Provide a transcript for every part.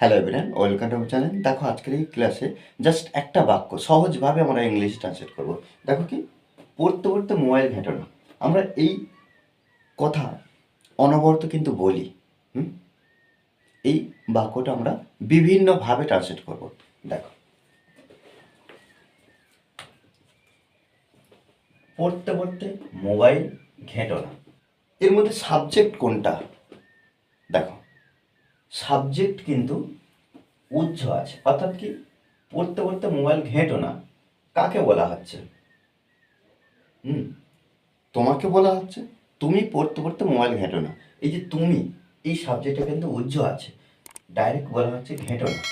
Hello everyone welcome to channel দেখো, আজকের এই ক্লাসে জাস্ট একটা বাক্য, সহজভাবে আমরা ইংলিশ ট্রান্সলেট করব। দেখো কি? পড়তে পড়তে মোবাইল ঘেঁটো না। আমরা এই কথা অনবরত কিন্তু বলি, হুম? এই বাক্যটা আমরা বিভিন্নভাবে ট্রান্সলেট করব। দেখো। পড়তে পড়তে মোবাইল ঘেঁটো না। এর মধ্যে সাবজেক্ট কোনটা? সাবজেক্ট কিন্তু উজ্জ আছে। অর্থাৎ কি, পড়তে পড়তে মোবাইল ঘেঁটো না। কাকে বলা হচ্ছে? হুম, তোমাকে বলা হচ্ছে। তুমি পড়তে পড়তে মোবাইল ঘেঁটো না। এই যে তুমি, এই সাবজেক্টটা কিন্তু উজ্জ আছে। ডাইরেক্ট বলা হচ্ছে ঘেঁটো না।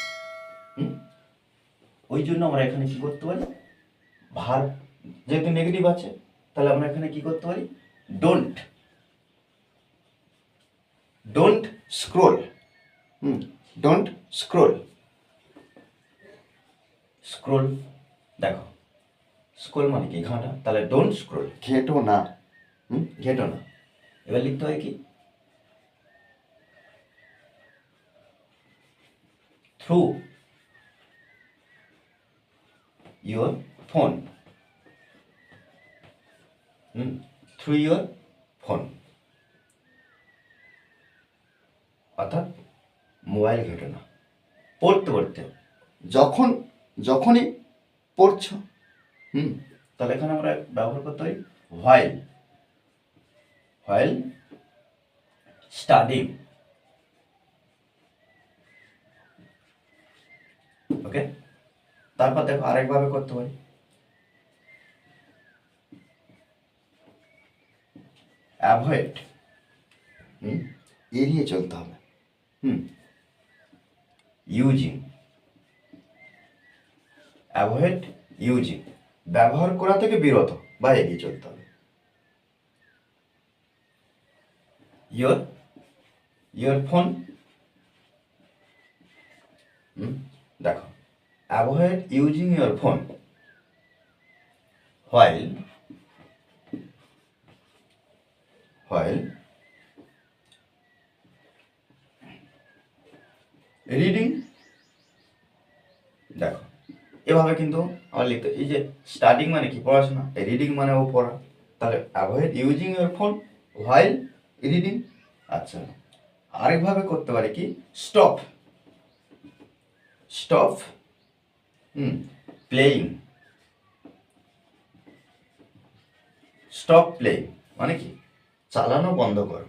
হুম, ওই জন্য আমরা এখানে কি করতে পারি? ভার, যেহেতু নেগেটিভ আছে, তাহলে আমরা এখানে কি করতে পারি? Don't don't scroll don't scroll scroll দেখো। স্ক্রোল মানে কি? ঘাঁটা? তাহলে ডোন্ট স্ক্রোল ঘেঁটো না। হুম ঘেঁটো না। এবার লিখতে হয় কি? Through your phone hmm through your phone অর্থাৎ মোবাইল ঘেঁটো না পড়তে পড়তে। যখন, যখনই পড়ছো, হুম, তাহলে এখানে আমরা ব্যবহার করতে পারি হোয়াইল হোয়াইল স্টাডিং ওকে তারপর দেখো আরেকভাবে করতে পারি। অ্যাভয়েড হুম, এড়িয়ে চলতে হবে। Hmm using. Avoid using. ব্যবহার করা থেকে বিরত বা এগিয়ে চলতে হবে। ইয়োর ইয়োর ফোন দেখো। Avoid using your phone while while reading দেখো, এভাবে কিন্তু আমার লিখতে এই যে স্টার্টিং মানে কি? পড়াশোনা। রিডিং মানে ও পড়া। তাহলে avoid using your phone while reading আচ্ছা আরেকভাবে করতে পারি কি? Stop stop hmm playing stop playing মানে কি? চালানো বন্ধ কর।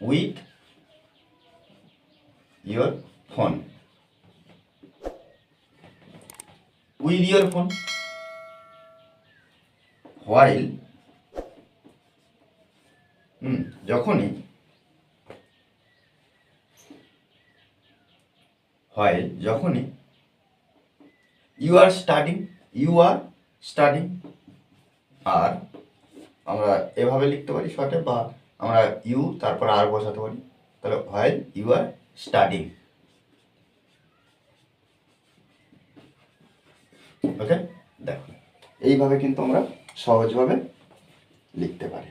With your phone. With your phone? While? হুম যখনই। While, যখনই। You are studying you are studying আর আমরা এভাবে লিখতে পারি শর্টে বা আমরা ইউ তারপর আর বসাতে পারি। তাহলে while you are studying okay দেখো এইভাবে কিন্তু আমরা সহজভাবে লিখতে পারি।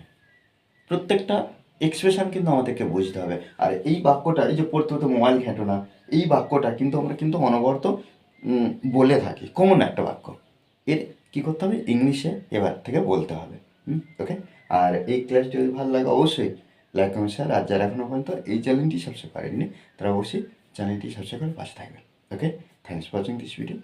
প্রত্যেকটা এক্সপ্রেশন কিন্তু আমাদেরকে বুঝতে হবে। আর এই বাক্যটা, এই যে হতে মোবাইল ঘেঁটো এই বাক্যটা কিন্তু আমরা কিন্তু অনবরত বলে থাকি। কমন একটা বাক্য। এর কি করতে হবে? ইংলিশে এবার থেকে বলতে হবে। ওকে আর এই ক্লাসটি যদি ভালো লাগে, অবশ্যই লাইক কমেন্ট শেয়ার আর যারা এখনও পর্যন্ত এই চ্যানেলটি সাবস্ক্রাইব করেননি, তারা অবশ্যই চ্যানেলটি সাবস্ক্রাইব করে পাশে থাকবেন। Okay thanks for watching this video